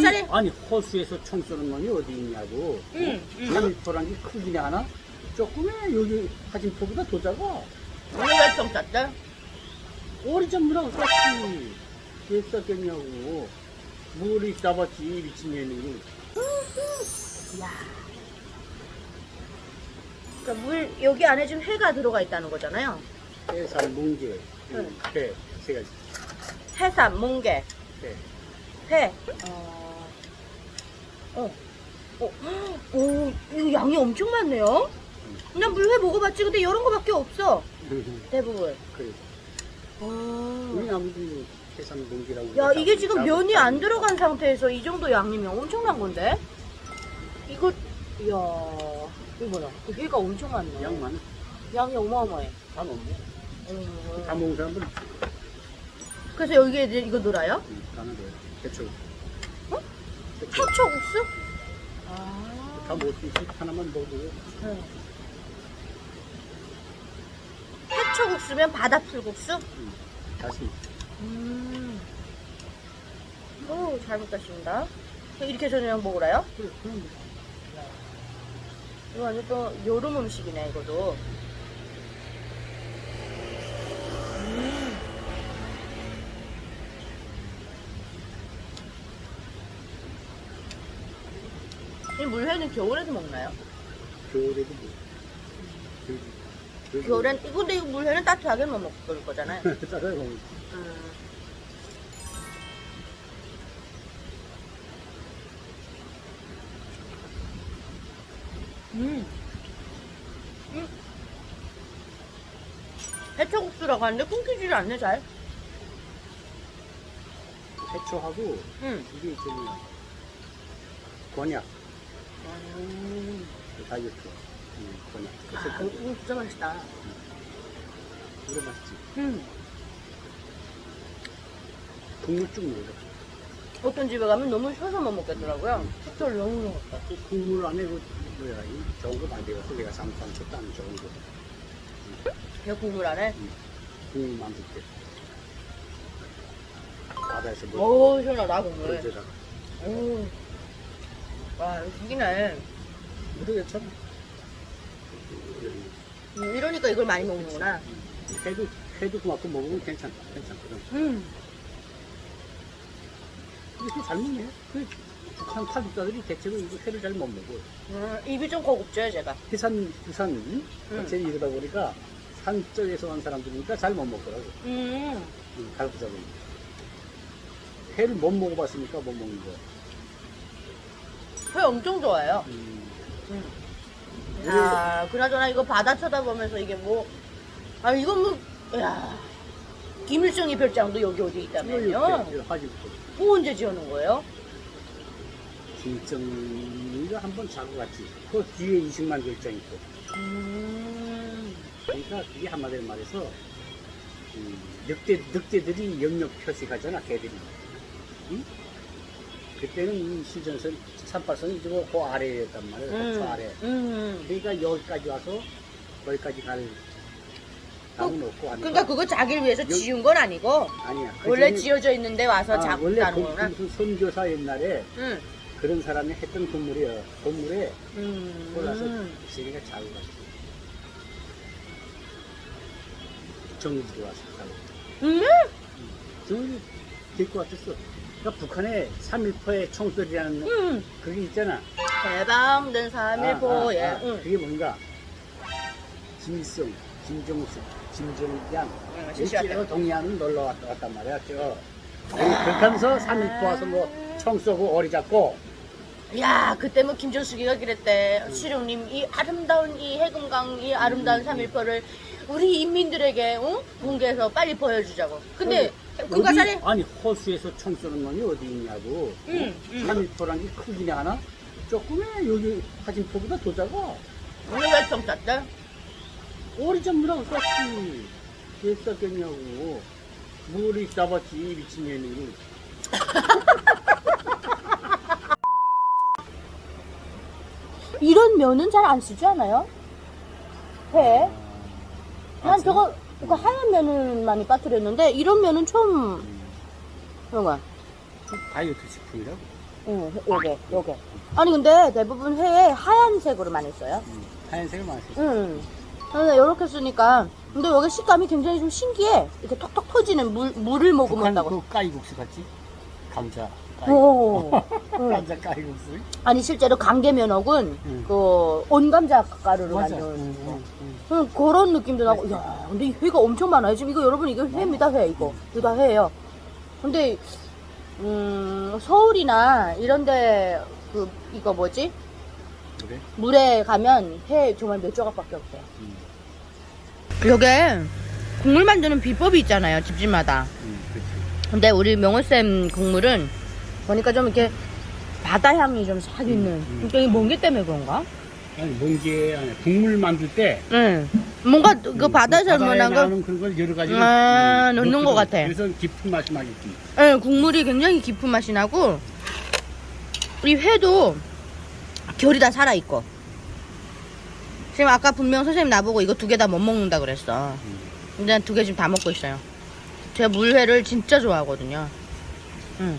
살이? 아니 호수에서 총 쏘는 놈이 어디 있냐고. 응, 응. 삼미포란 게 크기냐 하나? 조금해 여기 하진포보다 더 작아. 오늘 왜총 쐈대? 오리전부라고 쐈지. 왜 쐈겠냐고. 물이 잡았지 미친년이. 야. 그러니까 물 여기 안에 지금 회가 들어가 있다는 거잖아요. 해산, 뭉게, 응. 회, 세 가지. 해삼, 뭉게, 회. 회. 어. 어. 어. 오, 이거 양이 엄청 많네요. 난 물회 먹어봤지. 근데 이런 거밖에 없어. 대부분. 그래. 어. 우리 아무도 해산 뭉게라고. 야, 이게 지금 면이 안 들어간 상태에서 이 정도 양이면 엄청난 건데? 이거, 이야, 이거 뭐야? 그 회가 엄청 많네. 양 많아. 양이 어마어마해. 다 먹네. 음. 다 먹은 사람들 그래서 여기에 이제 이거 넣어요? 가는 거야. 대충. 어? 해초국수? 아. 다수 있어. 하나만 먹고. 응. 해초국수면 바다풀국수? 응. 다시. 음. 오, 잘 먹겠습니다. 이렇게 그냥 먹으라요? 그래, 그럼 이거 완전 또 여름 음식이네, 이거도. 음. 이 물회는 겨울에도 먹나요? 겨울에도 뭐. 겨울- 겨울- 겨울엔, 근데 이거 물회는 따뜻하게만 먹을 거잖아요. 따뜻하게 먹을 음. 음. 음. 해초국수라고 하는데 끊기질 않네 잘. 해초하고 음. 이게 저기 곤약 음. 다이어트 음, 곤약 아, 그래서 이거 진짜 맛있다. 그래 맛있지 음. 국물 쭉 먹어 어떤 집에 가면 너무 쉬어서만 먹겠더라고요. 해초를 너무 먹었다. 그 국물 안에 그 뭐야 이 좋은 거 되어서 내가 삼삼 쳤다 안 좋은 거이 국물 안에. 국물 만들 때 바다에서 뭐오 시원하다 국물. 오. 와 이거 죽이네. 그래도 괜찮아 음, 이러니까 이걸 많이 먹는구나. 회도 회도 그만큼 먹으면 괜찮다 괜찮거든 음. 이렇게 잘 먹네 그 북한 탈북자들이 대체로 이거 회를 잘 못 먹어 음, 입이 좀 고급져요, 제가. 해산 부산 음. 전체 이러다 보니까 산 쪽에서 온 사람들이니까 잘 못 먹더라고 음. 응, 갈부자들 회를 못 먹어봤으니까 못 먹는 거야 회 엄청 좋아해요. 음. 음. 아, 그나저나 이거 바다 쳐다보면서 이게 뭐, 아, 이건 뭐, 야 김일성이 별장도 여기 어디 있다면요? 뭐 언제 지어놓은 거예요? 김정일을 한번 자고 갔지 그 뒤에 이승만 결정 있고 음. 그러니까 그게 한마디로 말해서 음, 늑대, 늑대들이 영역 표시하잖아 개들이 응? 그때는 이 시전선 산발선이 저거 그 아래였단 말이야 음. 저 아래 음. 그러니까 여기까지 와서 거기까지 갈 나무는 없고 하니까 그러니까 그거 자기를 위해서 여- 지은 건 아니고, 아니야 그 원래 전에- 지어져 있는데 와서 아, 원래 그, 거구나. 그 무슨 선교사 옛날에 응. 그런 사람이 했던 건물이야 건물에 음. 올라서 지리가 자고 갔지 정지로 와서 자고 음. 정지 데리고 왔었어 그러니까 북한에 3.1포의 총소리라는 음. 그게 있잖아 대방된 아, 3일포에. 아, 아. 응. 그게 뭔가 김일성, 김정숙, 김정양 응, 실시간으로. 동해안을 놀러 왔다 갔단 말이야 저 그렇게 하면서 3.1포 와서 뭐 총 쏘고 어리 잡고 야, 그때 뭐 김정숙이가 그랬대. 시룡님, 이 아름다운 이 해금강, 이 아름다운 음. 3일포를 우리 인민들에게 응? 공개해서 빨리 보여주자고. 근데 어디- 살이 아니 호수에서 총 쏘는 놈이 어디 있냐고 응, 응. 3.1포란 게 크기냐 하나? 조금해 여기 하진포보다 더 작아 오늘 왜총 쐈대? 오리 전부라고 쐈지 왜 쐈겠냐고 물이 잡았지 미친년이 이런 면은 잘 안 쓰지 않아요? 회? 난 저거 그 하얀 면을 많이 빠뜨렸는데 이런 면은 처음 음. 그런 거야. 다이어트 식품이라고. 응, 요게, 요게. 아니, 근데 대부분 회에 하얀색으로 많이 써요. 음, 하얀색을 많이 쓰죠. 응. 근데 이렇게 쓰니까. 근데 여기 식감이 굉장히 좀 신기해. 이렇게 톡톡 터지는 물, 물을 북한 머금었다고. 그 까이국수 같지? 감자. 오. 응. 감자 까이국수. 아니, 실제로 강계면옥은 응. 그 온감자 가루로 맞아. 만든. 응, 응, 응. 응, 그런 느낌도 나고, 야, 근데 이 회가 엄청 많아요. 지금 이거 여러분, 이거 회입니다, 회, 이거. 이거 다 회예요. 근데, 음, 서울이나 이런데, 그, 이거 뭐지? 그래? 물에 가면 회 정말 몇 조각밖에 없어요. 응, 요게 국물 만드는 비법이 있잖아요, 집집마다. 응. 근데 우리 명호쌤 국물은 보니까 좀 이렇게 바다 향이 좀 싹 있는. 음. 그러니까 이게 멍게 때문에 그런가? 아니 멍게 안에 국물 만들 때 응. 뭔가 그 바다에서 바다에 얼마나 그, 나오는 그런 걸 여러 가지를 아, 음, 넣는. 것 같아. 그래서 깊은 맛이 막 있지. 예, 국물이 굉장히 깊은 맛이 나고, 이 회도 결이 다 살아 있고. 지금 아까 분명 선생님 나보고 이거 두 개 다 못 먹는다 그랬어. 음. 근데 두 개 지금 다 먹고 있어요. 제가 물회를 진짜 좋아하거든요. 응.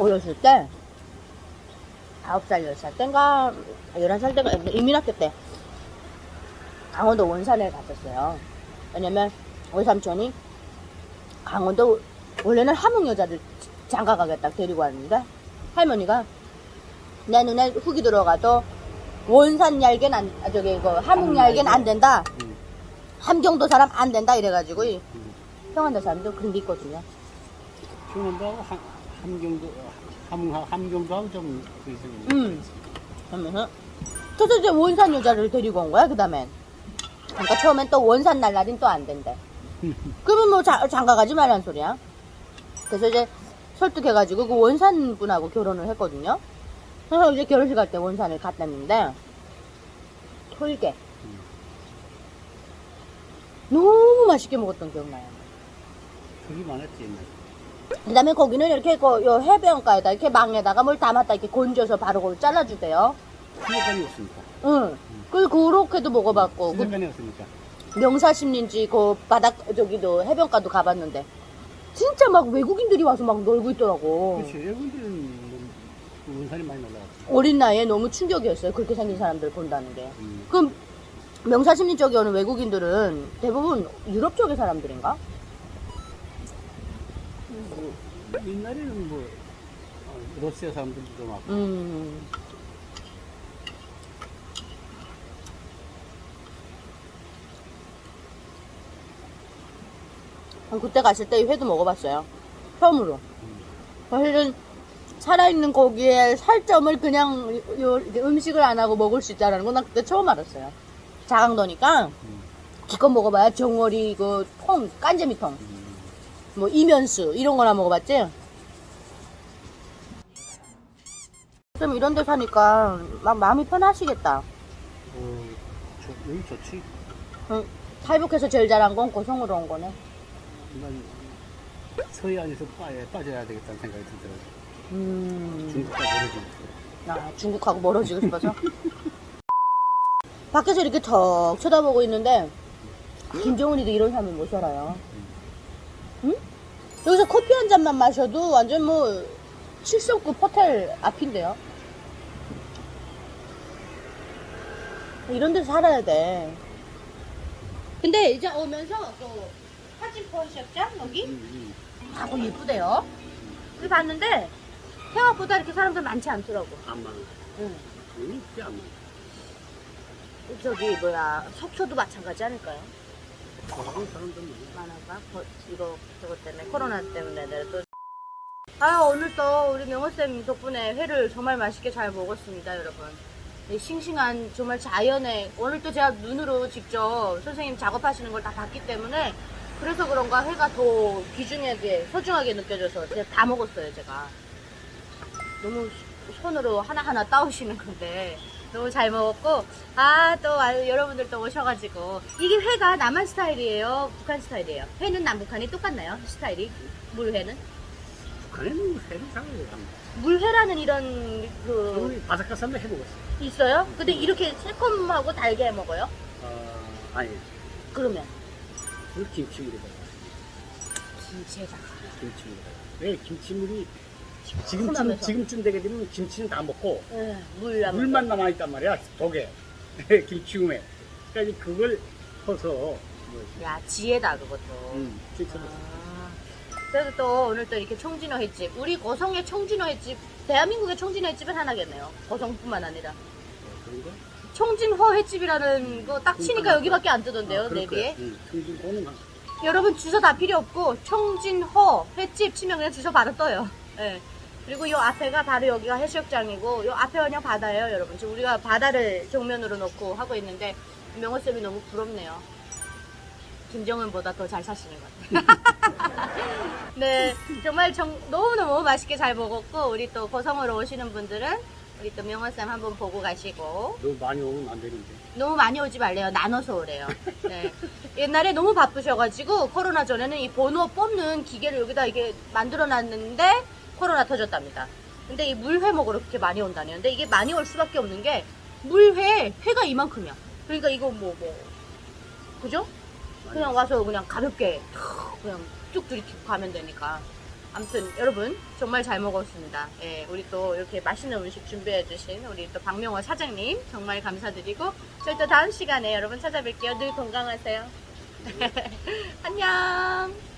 어렸을 때, 아홉 살, 열 살 땐가, 열한 살 때가, 이민학교 때, 강원도 원산에 갔었어요. 왜냐면, 우리 삼촌이 강원도, 원래는 함흥 여자를 장가 가겠다 데리고 왔는데, 할머니가, 내 눈에 흙이 들어가도, 원산 얄개는 안, 아, 저기, 그, 함흥 얄개는 안 된다. 음. 함경도 사람 안 된다 이래가지고 이 음. 평안도 사람도 그런 게 있거든요. 충원도하고 함- 함경도 함 함경도하고 좀 그래서 음. 그러면서 그래서 이제 원산 여자를 데리고 온 거야 그 다음엔. 그러니까 처음엔 또 원산 날라린 또 안 된대. 그러면 뭐 자, 장가 가지 말란 소리야. 그래서 이제 설득해가지고 그 원산 분하고 결혼을 했거든요. 그래서 이제 결혼식 갈 때 원산을 갔다는데 톨게 너무 맛있게 먹었던 기억나요. 그게 많았지 옛날에. 그 다음에 거기는 이렇게 그, 요 해변가에다 이렇게 망에다가 뭘 담았다 이렇게 건져서 바로 그걸 잘라주대요. 없으니까. 응. 그, 그렇게도 먹어봤고, 그 없으니까. 명사심린지 그 바닥, 저기도 해변가도 가봤는데, 진짜 막 외국인들이 와서 막 놀고 있더라고. 그렇지. 외국인들은 뭐 원산이 많이 날라갔지. 어린 나이에 너무 충격이었어요. 그렇게 생긴 사람들 본다는 게. 음. 그럼 명사심리 쪽에 오는 외국인들은 대부분 유럽 쪽의 사람들인가? 뭐, 옛날에는 뭐 어, 러시아 사람들도 막 음. 아, 그때 갔을 때 이 회도 먹어봤어요. 처음으로. 사실은 살아있는 고기에 살점을 그냥 요- 음식을 안 하고 먹을 수 있다는 건 나 그때 처음 알았어요. 자강도니까 음. 기껏 먹어봐야 정어리 그 통, 깐재미 통, 음. 뭐 이면수 이런 거나 먹어봤지? 좀 이런 데 사니까 막 마음이 편하시겠다. 어, 좋, 여기 좋지. 응, 탈북해서 제일 잘한 건 고성으로 온 거네. 난 서해안에서 빠져, 빠져야 되겠다는 생각이 들더라고. 음, 중국과 멀어지고. 아, 중국하고 멀어지고 싶어서. 밖에서 이렇게 턱 쳐다보고 있는데 김정은이도 이런 삶을 못 살아요. 응? 여기서 커피 한 잔만 마셔도 완전 뭐 7성급 호텔 앞인데요. 이런 데서 살아야 돼. 근데 이제 오면서 또 사진 보셨죠? 여기? 음, 아, 거 예쁘대요. 우리 봤는데 생각보다 이렇게 사람들 많지 않더라고. 음. 안 많아. 응. 응? 안 많아. 저기 뭐야 속초도 마찬가지 아닐까요? 많아가 거- 이거 저거 때문에 코로나 때문에 내가 또. 아 오늘 또 우리 명호쌤 덕분에 회를 정말 맛있게 잘 먹었습니다 여러분. 이 싱싱한 정말 자연의 오늘 또 제가 눈으로 직접 선생님 작업하시는 걸 다 봤기 때문에 그래서 그런가 회가 더 귀중하게 소중하게 느껴져서 제가 다 먹었어요 제가. 너무 손으로 하나하나 따오시는 건데 너무 잘 먹었고 아 또 여러분들 또 오셔가지고. 이게 회가 남한 스타일이에요? 북한 스타일이에요? 회는 남북한이 똑같나요? 스타일이? 물회는? 북한에는 회를 잘 합니다. 물회라는 이런 그 우리 바삭바삭한 해 먹었어. 있어요? 근데 이렇게 새콤하고 달게 먹어요? 어, 아니, 그러면? 그 김치물에다가. 김치에다가. 김치물에다가. 그래 김치물이 지금쯤. 지금쯤 되게 되면 김치는 다 먹고 예, 물 남은 물만 남아 있단 말이야 독에 김치움에 그러니까 그걸 퍼서 뭐, 거. 야 지혜다 그것도. 음, 아, 그래서 또 오늘 또 이렇게 청진호 횟집 우리 고성의 청진호 횟집 대한민국의 청진호 횟집은 하나겠네요 고성뿐만 아니라 그런 거 청진호 횟집이라는 거 딱 치니까. 여기밖에 안 뜨던데요 어, 내비에 거야. 응, 청진호는 한- 여러분 주소 다 필요 없고 청진호 횟집 치면 그냥 주소 바로 떠요 예. 그리고 요 앞에가 바로 여기가 해수욕장이고 요 앞에 그냥 바다예요 여러분 지금 우리가 바다를 정면으로 놓고 하고 있는데 명호쌤이 너무 부럽네요 김정은보다 더 잘 사시는 것 같아요 네 정말 정- 너무너무 맛있게 잘 먹었고 우리 또 고성으로 오시는 분들은 우리 또 명호쌤 한번 보고 가시고 너무 많이 오면 안 되는데 너무 많이 오지 말래요. 나눠서 오래요. 네. 옛날에 너무 바쁘셔가지고 코로나 전에는 이 번호 뽑는 기계를 여기다 이게 만들어 놨는데 코로나 터졌답니다. 근데 이 물회 먹으러 그렇게 많이 온다네요. 근데 이게 많이 올 수밖에 없는 게 물회 회가 이만큼이야. 그러니까 이거 뭐뭐 그죠? 그냥 와서 그냥 가볍게 탁 그냥 쭉 들이키고 가면 되니까. 아무튼 여러분 정말 잘 먹었습니다. 예, 우리 또 이렇게 맛있는 음식 준비해 주신 우리 또 박명호 사장님 정말 감사드리고 저희 또 다음 시간에 여러분 찾아뵐게요. 늘 건강하세요. 안녕.